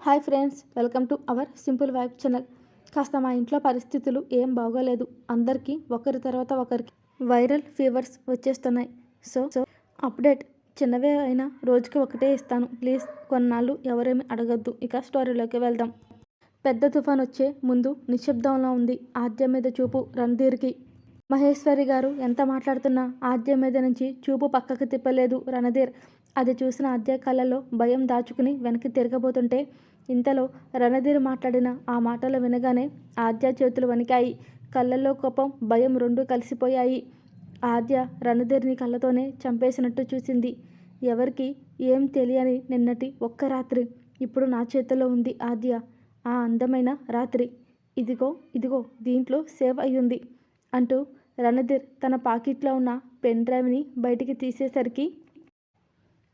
Hi friends welcome to our simple wife channel. కాస్త మా ఇంట్లో పరిస్థితులు ఏం బాగోలేదు. అందరికీ ఒకరి తర్వాత ఒకరికి వైరల్ ఫీవర్స్ వచ్చేస్తున్నాయి. సో సో అప్డేట్ చిన్నవే అయినా రోజుకి ఒకటే ఇస్తాను. ప్లీజ్ కొన్నాళ్ళు ఎవరేమి అడగద్దు. ఇక స్టోరీలోకి వెళ్దాం. పెద్ద తుఫాన్ వచ్చే ముందు నిశ్శబ్దంలో ఉంది. ఆద్య మీద చూపు రణధీర్కి. మహేశ్వరి గారు ఎంత మాట్లాడుతున్నా ఆద్య మీద నుంచి చూపు పక్కకు తిప్పలేదు రణధీర్. అది చూసిన ఆద్య కళ్ళలో భయం దాచుకుని వెనక్కి తిరగబోతుంటే ఇంతలో రణధీర్ మాట్లాడిన ఆ మాటలు వినగానే ఆద్య చేతులు వణికాయి. కళ్ళల్లో కోపం భయం రెండూ కలిసిపోయాయి. ఆద్య రణధీర్ని కళ్ళతోనే చంపేసినట్టు చూసింది. ఎవరికి ఏం తెలియని నిన్నటి ఒక్క రాత్రి ఇప్పుడు నా చేతిలో ఉంది ఆద్య. ఆ అందమైన రాత్రి. ఇదిగో ఇదిగో దీంట్లో సేవ్ అయ్యింది అంటూ రణధీర్ తన పాకెట్లో ఉన్న పెన్ డ్రైవ్ని బయటికి తీసేసరికి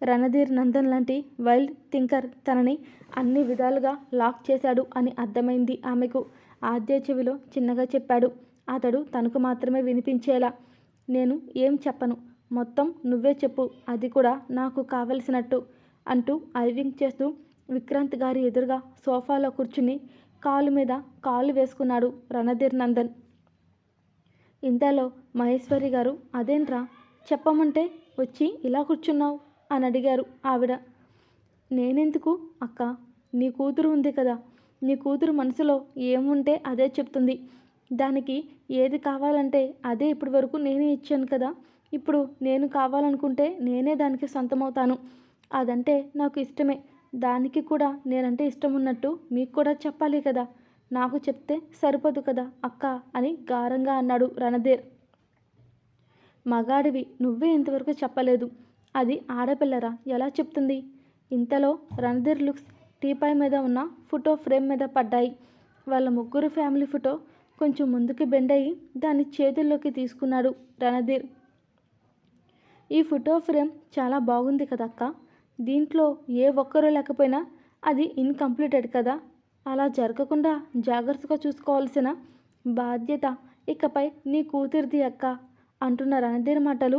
రణధీర్ నందన్ లాంటి వైల్డ్ థింకర్ తనని అన్ని విధాలుగా లాక్ చేశాడు అని అర్థమైంది ఆమెకు. ఆద్య చెవిలో చిన్నగా చెప్పాడు అతడు తనకు మాత్రమే వినిపించేలా. నేను ఏం చెప్పను? మొత్తం నువ్వే చెప్పు. అది కూడా నాకు కావలసినట్టు అంటూ ఐవింగ్ చేస్తూ విక్రాంత్ గారి ఎదురుగా సోఫాలో కూర్చుని కాలు మీద కాలు వేసుకున్నాడు రణధీర్ నందన్. ఇంతలో మహేశ్వరి గారు అదేంట్రా? చెప్పమంటే వచ్చి ఇలా కూర్చున్నావు? అని అడిగారు ఆవిడ. నేనెందుకు అక్క? నీ కూతురు ఉంది కదా. నీ కూతురు మనసులో ఏముంటే అదే చెప్తుంది. దానికి ఏది కావాలంటే అదే ఇప్పటి వరకు నేనే ఇచ్చాను కదా. ఇప్పుడు నేను కావాలనుకుంటే నేనే దానికి సొంతమవుతాను. అదంటే నాకు ఇష్టమే. దానికి కూడా నేనంటే ఇష్టం ఉన్నట్టు మీకు కూడా చెప్పాలి కదా. నాకు చెప్తే సరిపోదు కదా అక్క అని గారంగా అన్నాడు రణధీర్. మగాడివి నువ్వే ఇంతవరకు చెప్పలేదు. అది ఆడపిల్లరా? ఎలా చెప్తుంది? ఇంతలో రణధీర్ లుక్స్ టీపాయ్ మీద ఉన్న ఫోటో ఫ్రేమ్ మీద పడ్డాయి. వాళ్ళ ముగ్గురు ఫ్యామిలీ ఫోటో కొంచెం ముందుకు బెండ్ అయ్యి దాన్ని చేతుల్లోకి తీసుకున్నాడు రణధీర్. ఈ ఫోటో ఫ్రేమ్ చాలా బాగుంది కదా అక్క దీంట్లో ఏ ఒక్కరూ లేకపోయినా అది ఇన్కంప్లీటెడ్ కదా. అలా జరగకుండా జాగ్రత్తగా చూసుకోవాల్సిన బాధ్యత ఇకపై నీ కూతురిది అక్క అంటున్న రణధీర్ మాటలు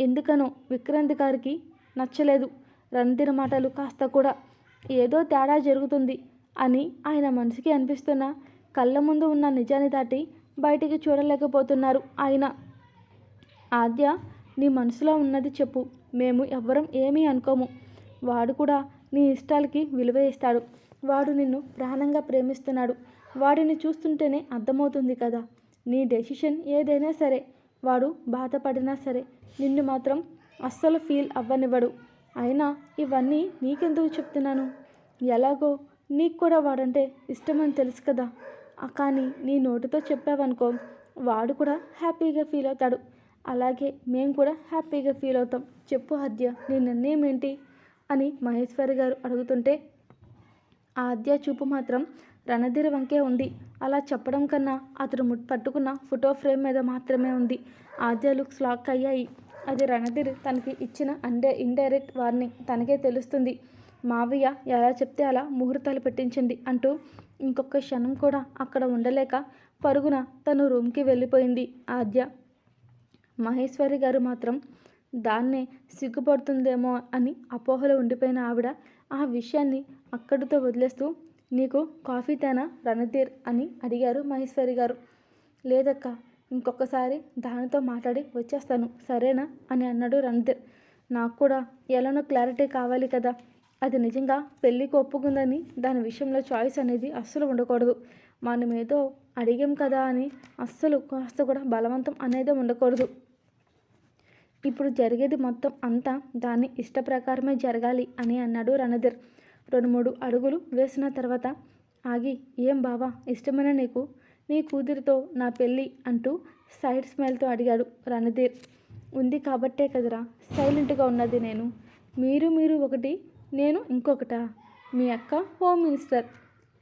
ఎందుకనో విక్రాంత్ గారికి నచ్చలేదు. రణధీర్ మాటలు కాస్త కూడా ఏదో తేడా జరుగుతుంది అని ఆయన మనసుకి అనిపిస్తున్న కళ్ళ ముందు ఉన్న నిజాన్ని దాటి బయటికి చూడలేకపోతున్నారు ఆయన. ఆద్య నీ మనసులో ఉన్నది చెప్పు. మేము ఎవ్వరం ఏమీ అనుకోము. వాడు కూడా నీ ఇష్టాలకి విలువ ఇస్తాడు. వాడు నిన్ను ప్రాణంగా ప్రేమిస్తున్నాడు. వాడిని చూస్తుంటేనే అర్థమవుతుంది కదా. నీ డెసిషన్ ఏదైనా సరే. వాడు బాధపడినా సరే. నిన్ను మాత్రం అస్సలు ఫీల్ అవ్వనివ్వడు. అయినా ఇవన్నీ నీకెందుకు చెప్తున్నాను? ఎలాగో నీకు కూడా వాడంటే ఇష్టమని తెలుసు కదా. కానీ నీ నోటితో చెప్పావనుకో వాడు కూడా హ్యాపీగా ఫీల్ అవుతాడు. అలాగే మేము కూడా హ్యాపీగా ఫీల్ అవుతాం. చెప్పు హద్య నీ నిర్ణయం ఏంటి? అని మహేశ్వరి గారు అడుగుతుంటే ఆద్య చూపు మాత్రం రణధీర్ వంకే ఉంది. అలా చెప్పడం కన్నా అతడు పట్టుకున్న ఫోటో ఫ్రేమ్ మీద మాత్రమే ఉంది. ఆద్య లుక్స్ లాక్ అయ్యాయి. అది రణధీర్ తనకి ఇచ్చిన అండే ఇండైరెక్ట్ వార్నింగ్ తనకే తెలుస్తుంది. మావయ్య ఎలా చెప్తే అలా ముహూర్తాలు పెట్టించండి అంటూ ఇంకొక క్షణం కూడా అక్కడ ఉండలేక పరుగున తను రూమ్కి వెళ్ళిపోయింది. ఆద్య మహేశ్వరి గారు మాత్రం దాన్నే సిగ్గుపడుతుందేమో అని అపోహలో ఉండిపోయిన ఆవిడ ఆ విషయాన్ని అక్కడితో వదిలేస్తూ నీకు కాఫీ తేనా రణధీర్? అని అడిగారు మహేశ్వరి గారు. లేదక్క ఇంకొకసారి దానితో మాట్లాడి వచ్చేస్తాను సరేనా? అని అన్నాడు రణధీర్. నాకు కూడా ఎలానో క్లారిటీ కావాలి కదా. అది నిజంగా పెళ్ళికి ఒప్పుకుందని దాని విషయంలో చాయిస్ అనేది అస్సలు ఉండకూడదు. మనం ఏదో అడిగాం కదా అని అస్సలు కాస్త కూడా బలవంతం అనేది ఉండకూడదు. ఇప్పుడు జరిగేది మొత్తం అంతా దాని ఇష్ట ప్రకారమే జరగాలి అని అన్నాడు రణధీర్. రెండు మూడు అడుగులు వేసిన తర్వాత ఆగి ఏం బావా ఇష్టమైన నీకు? నీ కూతురితో నా పెళ్ళి అంటూ సైడ్ స్మైల్తో అడిగాడు రణధీర్. ఉంది కాబట్టే కదరా సైలెంట్గా ఉన్నది నేను. మీరు మీరు ఒకటి నేను ఇంకొకట? మీ అక్క హోమ్ మినిస్టర్.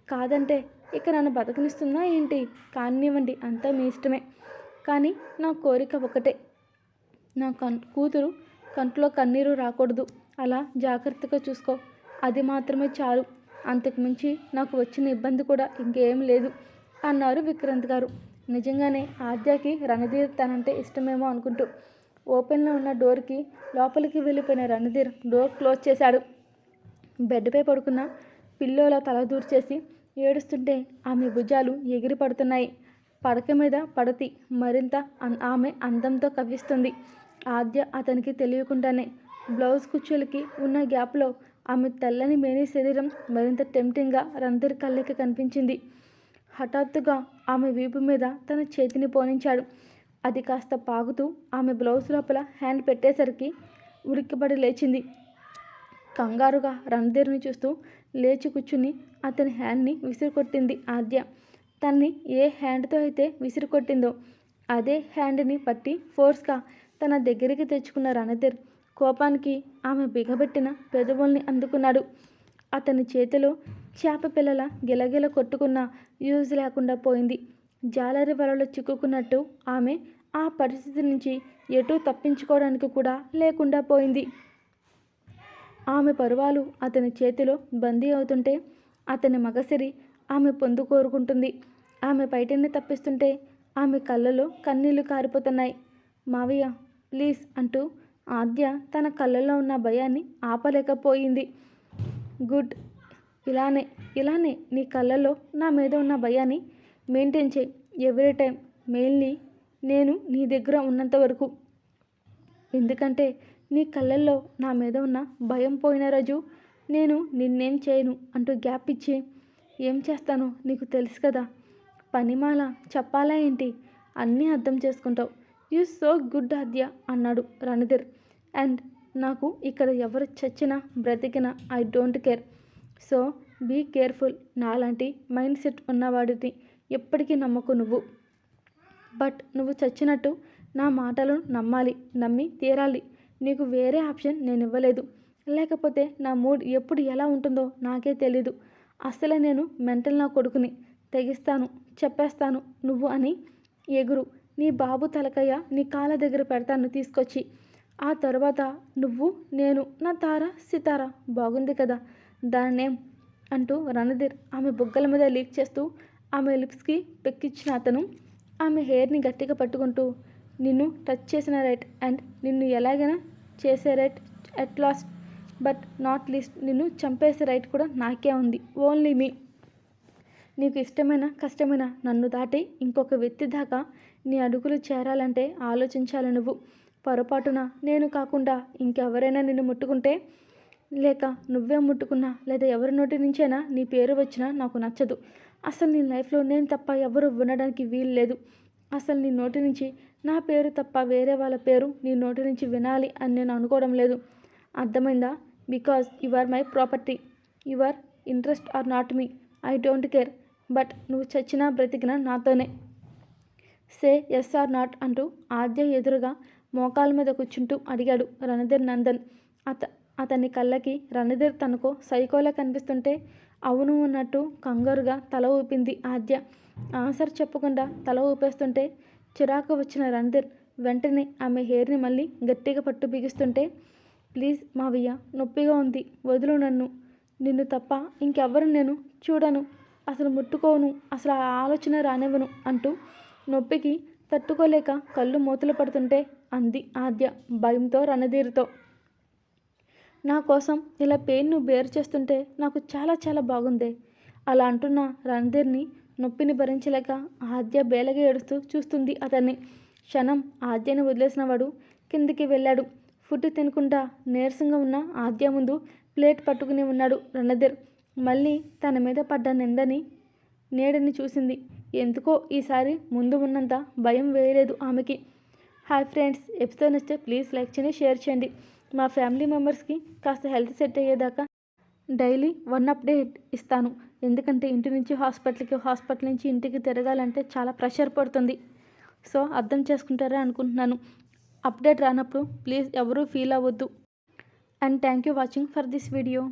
కాదంటే ఇక నన్ను బతకనిస్తుందా ఏంటి? కానివ్వండి అంతా మీ ఇష్టమే. కానీ నా కోరిక ఒకటే నా కన్ కూతురు కంట్లో కన్నీరు రాకూడదు. అలా జాగ్రత్తగా చూసుకో. అది మాత్రమే చాలు. అంతకుమించి నాకు వచ్చిన ఇబ్బంది కూడా ఇంకేం లేదు అన్నారు విక్రాంత్ గారు. నిజంగానే ఆద్యకి రణధీర్ తనంటే ఇష్టమేమో అనుకుంటూ. ఓపెన్లో ఉన్న డోర్కి లోపలికి వెళ్ళిపోయిన రణధీర్ డోర్ క్లోజ్ చేశాడు. బెడ్పై పడుకున్న పిల్లోలో తల దూర్చేసి ఏడుస్తుంటే ఆమె భుజాలు ఎగిరి పడుతున్నాయి పడక మీద పడతి మరింత ఆమె అందంతో కవ్విస్తుంది. ఆద్య అతనికి తెలియకుండానే బ్లౌజ్ కుచ్చులకి ఉన్న గ్యాప్లో ఆమె తెల్లని మేని శరీరం మరింత టెంప్టింగ్గా రణధీర్ కళ్ళకి కనిపించింది. హఠాత్తుగా ఆమె వీపు మీద తన చేతిని పోనించాడు. అది కాస్త పాగుతూ ఆమె బ్లౌజ్ లోపల హ్యాండ్ పెట్టేసరికి ఉలిక్కిపడి లేచింది. కంగారుగా రణధీర్ని చూస్తూ లేచి కూర్చుని అతని హ్యాండ్ని విసిరికొట్టింది ఆద్య. తన్ని ఏ హ్యాండ్తో అయితే విసిరికొట్టిందో అదే హ్యాండ్ని పట్టి ఫోర్స్గా తన దగ్గరికి తెచ్చుకున్న రణధీర్ కోపానికి ఆమె బిగబెట్టిన పెదవుల్ని అందుకున్నాడు. అతని చేతిలో చేప పిల్లల గిలగిల కొట్టుకున్న యూజ్ లేకుండా పోయింది. జాలరి వలలో చిక్కుకున్నట్టు ఆమె ఆ పరిస్థితి నుంచి ఎటూ తప్పించుకోవడానికి కూడా లేకుండా పోయింది. ఆమె పరువాలు అతని చేతిలో బందీ అవుతుంటే అతని మగసిరి ఆమె పొందు కోరుకుంటుంది. ఆమె బయటనే తప్పిస్తుంటే ఆమె కళ్ళలో కన్నీళ్ళు కారిపోతున్నాయి. మావయ్య ప్లీజ్ అంటూ ఆద్య తన కళ్ళలో ఉన్న భయాన్ని ఆపలేకపోయింది. గుడ్. ఇలానే ఇలానే నీ కళ్ళలో నా మీద ఉన్న భయాన్ని మెయింటైన్ చేయి. ఎవ్రీ టైం మెయిన్లీ నేను నీ దగ్గర ఉన్నంత వరకు. ఎందుకంటే నీ కళ్ళల్లో నా మీద ఉన్న భయం పోయిన రోజు నేను నిన్నేం చేయను అంటూ గ్యాప్ ఇచ్చి ఏం చేస్తానో నీకు తెలుసు కదా. పనిమాల చెప్పాలా ఏంటి? అన్నీ అర్థం చేసుకుంటావు. యూ సో గుడ్ ఆద్య అన్నాడు రణధీర్. అండ్ నాకు ఇక్కడ ఎవరు చచ్చినా బ్రతికినా I don't care so be careful నాలాంటి మైండ్ సెట్ ఉన్నవాడిని ఎప్పటికీ నమ్మకు నువ్వు. బట్ నువ్వు చచ్చినట్టు నా మాటలను నమ్మాలి నమ్మి తీరాలి. నీకు వేరే ఆప్షన్ నేను ఇవ్వలేదు. లేకపోతే నా మూడ్ ఎప్పుడు ఎలా ఉంటుందో నాకే తెలీదు. అసలే నేను మెంటల్ నా కొడుకుని తెగిస్తాను చెప్పేస్తాను నువ్వు అని ఎగురు. నీ బాబు తలకయ్య నీ కాళ్ళ దగ్గర పెడతాను తీసుకొచ్చి. ఆ తర్వాత నువ్వు నేను నా తార సితార బాగుంది కదా దాన్నేం అంటూ రణధీర్ ఆమె బుగ్గల మీద లీక్ చేస్తూ ఆమె లిప్స్కి పెక్కిచ్చిన అతను ఆమె హెయిర్ని గట్టిగా పట్టుకుంటూ నిన్ను టచ్ చేసిన రైట్ అండ్ నిన్ను ఎలాగైనా చేసే right at last but not least నిన్ను చంపేసే రైట్ కూడా నాకే ఉంది ఓన్లీ మీ. నీకు ఇష్టమైన కష్టమైన నన్ను దాటి ఇంకొక వ్యక్తి దాకా నీ అడుగులు చేరాలంటే ఆలోచించాలి నువ్వు. పొరపాటున నేను కాకుండా ఇంకెవరైనా నిన్ను ముట్టుకుంటే లేక నువ్వే ముట్టుకున్నా లేదా ఎవరి నోటి నుంచైనా నీ పేరు వచ్చినా నాకు నచ్చదు. అసలు నీ లైఫ్లో నేను తప్ప ఎవరు వినడానికి వీలు లేదు. అసలు నీ నోటి నుంచి నా పేరు తప్ప వేరే వాళ్ళ పేరు నీ నోటి నుంచి వినాలి అని నేను అనుకోవడం లేదు. అర్థమైందా? Because you are my property. Your interest are not me. I don't care. But నువ్వు చచ్చినా బ్రతికినా నాతోనే. సే ఎస్ ఆర్ నాట్ అంటూ ఆద్య ఎదురుగా మోకాల మీద కూర్చుంటూ అడిగాడు రణధీర్ నందన్. అత అతని కళ్ళకి రణధీర్ తనకు సైకోలా కనిపిస్తుంటే అవును అన్నట్టు కంగారుగా తల ఊపింది ఆద్య. ఆన్సర్ చెప్పకుండా తల ఊపేస్తుంటే చిరాకు వచ్చిన రణధీర్ వెంటనే ఆమె హెయిర్ని మళ్ళీ గట్టిగా పట్టు బిగిస్తుంటే ప్లీజ్ మావయ్య నొప్పిగా ఉంది వదులు నన్ను. నిన్ను తప్ప ఇంకెవ్వరు నేను చూడను. అసలు ముట్టుకోను అసలు ఆ ఆలోచన రానివ్వను అంటూ నొప్పికి తట్టుకోలేక కళ్ళు మూతలు పడుతుంటే అంది ఆద్య భయంతో రణధీరుతో. నా కోసం ఇలా పెయిన్ను బేరు చేస్తుంటే నాకు చాలా చాలా బాగుంది అలా అంటున్న రణధీర్ని నొప్పిని భరించలేక ఆద్య బేలగా ఏడుస్తూ చూస్తుంది అతన్ని. క్షణం ఆద్యని వదిలేసిన వాడు కిందికి వెళ్ళాడు. ఫుడ్ తినకుండా నీరసంగా ఉన్న ఆద్య ముందు ప్లేట్ పట్టుకుని ఉన్నాడు రణధీర్. మళ్ళీ తన మీద పడ్డ నిందని నేడని చూసింది. ఎందుకో ఈసారి ముందు ఉన్నంత భయం వేయలేదు ఆమెకి. హాయ్ ఫ్రెండ్స్ ఎపిసోడ్ నచ్చితే ప్లీజ్ లైక్ చేయండి షేర్ చేయండి. మా ఫ్యామిలీ మెంబర్స్కి కాస్త హెల్త్ సెట్ అయ్యేదాకా డైలీ వన్ అప్డేట్ ఇస్తాను. ఎందుకంటే ఇంటి నుంచి హాస్పిటల్కి హాస్పిటల్ నుంచి ఇంటికి తిరగాలంటే చాలా ప్రెషర్ పడుతుంది. సో అర్థం చేసుకుంటారా అనుకుంటున్నాను. అప్డేట్ రానప్పుడు ప్లీజ్ ఎవరూ ఫీల్ అవ్వద్దు. And thank you watching for this video.